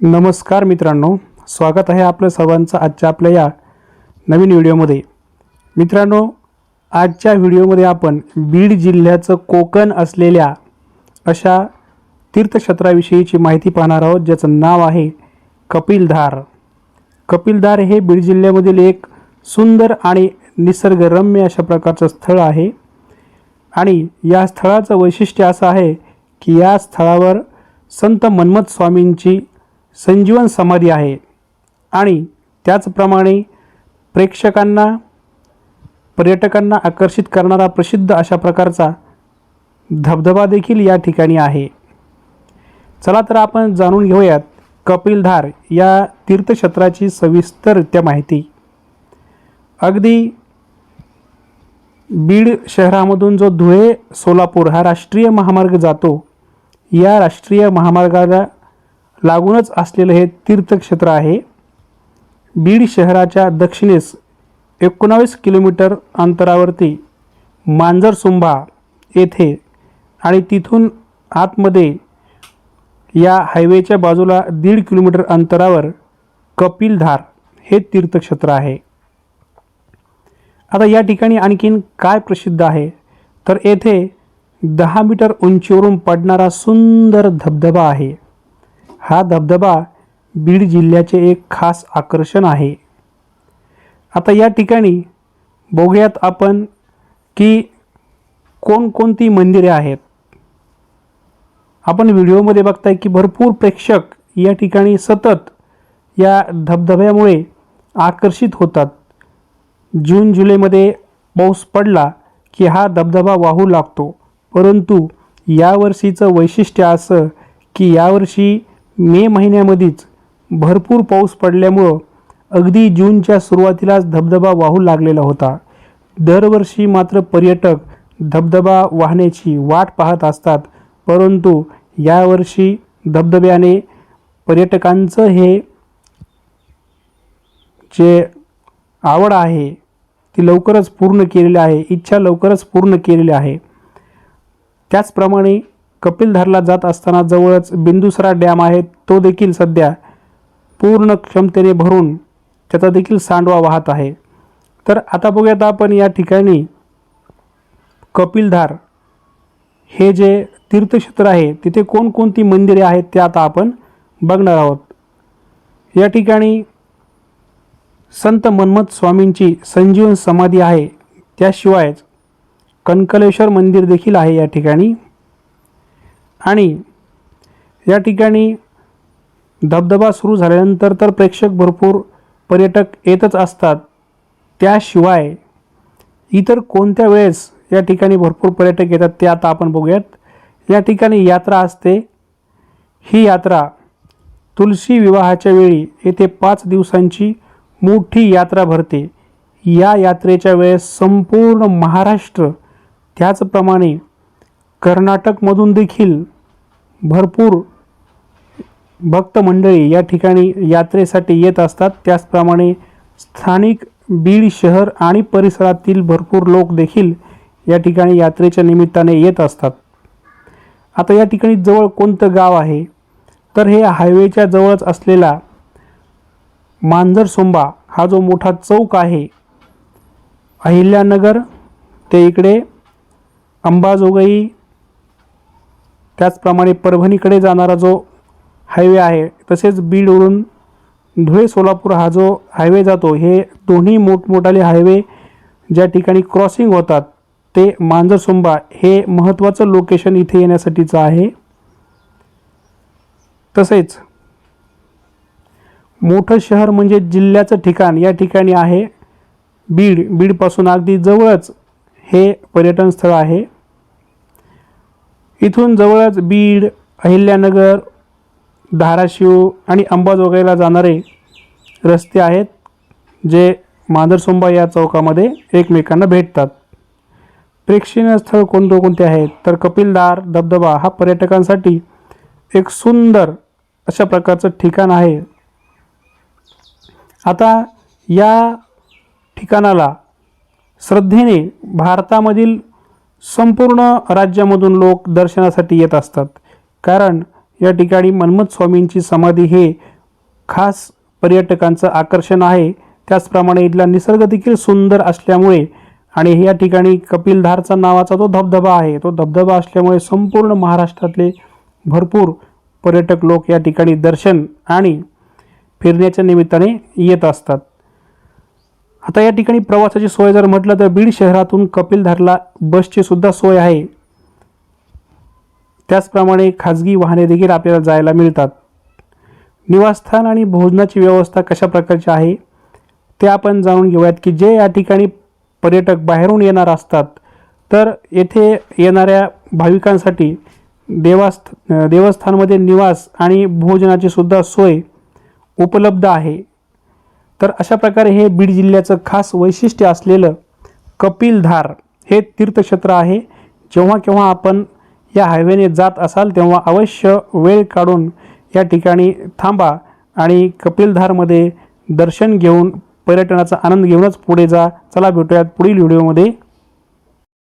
नमस्कार मित्रांनो स्वागत आहे आपलं सर्वांचं आजच्या आपल्या या नवीन व्हिडिओमध्ये. मित्रांनो आजच्या व्हिडिओमध्ये आपण बीड जिल्ह्याचं कोकण असलेल्या अशा तीर्थक्षेत्राविषयीची माहिती पाहणार आहोत ज्याचं नाव आहे कपिलधार. कपिलधार हे बीड जिल्ह्यामधील एक सुंदर आणि निसर्गरम्य अशा प्रकारचं स्थळ आहे. आणि या स्थळाचं वैशिष्ट्य असं आहे की या स्थळावर संत मन्मथ स्वामींची संजीवन समाधी आहे. आणि त्याचप्रमाणे प्रेक्षकांना पर्यटकांना आकर्षित करणारा प्रसिद्ध अशा प्रकारचा धबधबा देखील या ठिकाणी आहे. चला तर आपण जाणून घेऊयात कपिलधार या तीर्थक्षेत्राची सविस्तररित्या माहिती. अगदी बीड शहरामधून जो धुळे सोलापूर हा राष्ट्रीय महामार्ग जातो या राष्ट्रीय महामार्गाला लागूनच असलेलं हे तीर्थक्षेत्र आहे. बीड शहराच्या दक्षिणेस एकोणावीस किलोमीटर अंतरावरती मांजरसुंभा येथे आणि तिथून आतमध्ये या हायवेच्या बाजूला दीड किलोमीटर अंतरावर कपिलधार हे तीर्थक्षेत्र आहे. आता या ठिकाणी आणखीन काय प्रसिद्ध आहे? तर येथे दहा मीटर उंचीवरून पडणारा सुंदर धबधबा आहे. हा धबधबा बीड जिल्ह्याचे एक खास आकर्षण आहे. आता या ठिकाणी बघूयात आपण की कोणकोणती मंदिरे आहेत. आपण व्हिडिओमध्ये बघताय की भरपूर प्रेक्षक या ठिकाणी सतत या धबधब्यामुळे आकर्षित होतात. जून जुलैमध्ये पाऊस पडला की हा धबधबा वाहू लागतो. परंतु यावर्षीचं वैशिष्ट्य असं की यावर्षी मे महिन्यामध्येच भरपूर पाऊस पडल्यामुळं अगदी जूनच्या सुरुवातीलाच धबधबा वाहू लागलेला होता. दरवर्षी मात्र पर्यटक धबधबा वाहण्याची वाट पाहत असतात परंतु यावर्षी धबधब्याने पर्यटकांचं हे जे आवड आहे ती लवकरच पूर्ण केलेली आहे इच्छा लवकरच पूर्ण केलेली आहे. त्याचप्रमाणे कपिलधारला जात असताना जवळच बिंदुसरा डॅम आहे तो देखील सध्या पूर्ण क्षमतेने भरून त्याचा देखील सांडवा वाहत आहे. तर आता बघूयात आपण या ठिकाणी कपिलधार हे जे तीर्थक्षेत्र आहे तिथे कोणकोणती मंदिरे आहेत ते आता आपण बघणार आहोत. या ठिकाणी संत मन्मथ स्वामींची संजीवन समाधी आहे त्याशिवायच कणकलेश्वर मंदिर देखील आहे या ठिकाणी. आणि या ठिकाणी धबधबा सुरू झाल्यानंतर तर प्रेक्षक भरपूर पर्यटक येतच असतात. त्याशिवाय इतर कोणत्या वेळेस या ठिकाणी भरपूर पर्यटक येतात ते आता आपण बघूयात. या ठिकाणी यात्रा असते. ही यात्रा तुलसी विवाहाच्या वेळी येथे पाच दिवसांची मोठी यात्रा भरते. या यात्रेच्या वेळेस संपूर्ण महाराष्ट्र त्याचप्रमाणे कर्नाटकमधून देखील भरपूर भक्त मंडळी या ठिकाणी यात्रेसाठी येत असतात. त्याचप्रमाणे स्थानिक बीड शहर आणि परिसरातील भरपूर लोक देखील या ठिकाणी यात्रेच्या निमित्ताने येत असतात. आता या ठिकाणी जवळ कोणतं गाव आहे? तर हे हायवेच्या जवळच असलेला मांजरसोंबा हा जो मोठा चौक आहे अहिल्यानगर ते इकडे अंबाजोगाई त्याचप्रमाणे परभणीकडे जाणारा जो हायवे आहे तसेच बीडवरून धुळे सोलापूर हा जो हायवे जातो हे दोन्ही मोठमोठाले हायवे ज्या ठिकाणी क्रॉसिंग होतात ते मांजरसुंबा हे महत्त्वाचं लोकेशन इथे येण्यासाठीचं आहे. तसेच मोठं शहर म्हणजे जिल्ह्याचं ठिकाण या ठिकाणी आहे बीड. बीडपासून अगदी जवळच हे पर्यटन स्थळ आहे. इथून जवळच बीड अहिल्यानगर धाराशिव आणि अंबाजोगाईला जाणारे रस्ते आहेत जे मांजरसोंबा या चौकामध्ये एकमेकांना भेटतात. प्रेक्षणीय स्थळ कोणते कोणते आहेत? तर कपिलदार धबधबा हा पर्यटकांसाठी एक सुंदर अशा प्रकारचं ठिकाण आहे. आता या ठिकाणाला श्रद्धेने भारतामधील संपूर्ण राज्यामधून लोक दर्शनासाठी येत असतात. कारण या ठिकाणी मन्मथ स्वामींची समाधी हे खास पर्यटकांचं आकर्षण आहे. त्याचप्रमाणे इथला निसर्ग देखील सुंदर असल्यामुळे आणि या ठिकाणी कपिलधारचा नावाचा तो धबधबा आहे. तो धबधबा असल्यामुळे संपूर्ण महाराष्ट्रातले भरपूर पर्यटक लोक या ठिकाणी दर्शन आणि फिरण्याच्या निमित्ताने येत असतात. आता या ठिकाणी प्रवासाची सोय जर म्हटलं तर बीड शहरातून कपिलधारला बसची सुद्धा सोय आहे. त्याचप्रमाणे खाजगी वाहने देखील आपल्याला जायला मिळतात. निवासस्थान आणि भोजनाची व्यवस्था कशा प्रकारची आहे ते आपण जाणून घेऊयात की जे या ठिकाणी पर्यटक बाहेरून येणार असतात तर येथे येणाऱ्या भाविकांसाठी देवास्थ देवस्थानमध्ये निवास आणि भोजनाची सुद्धा सोय उपलब्ध आहे. तर अशा प्रकारे हे बीड जिल्ह्याचं खास वैशिष्ट्य असलेलं कपिलधार हे तीर्थक्षेत्र आहे. जेव्हा केव्हा आपण या हायवेने जात असाल तेव्हा अवश्य वेळ काढून या ठिकाणी थांबा आणि कपिलधारमध्ये दर्शन घेऊन पर्यटनाचा आनंद घेऊनच पुढे जा. चला भेटूयात पुढील व्हिडिओमध्ये.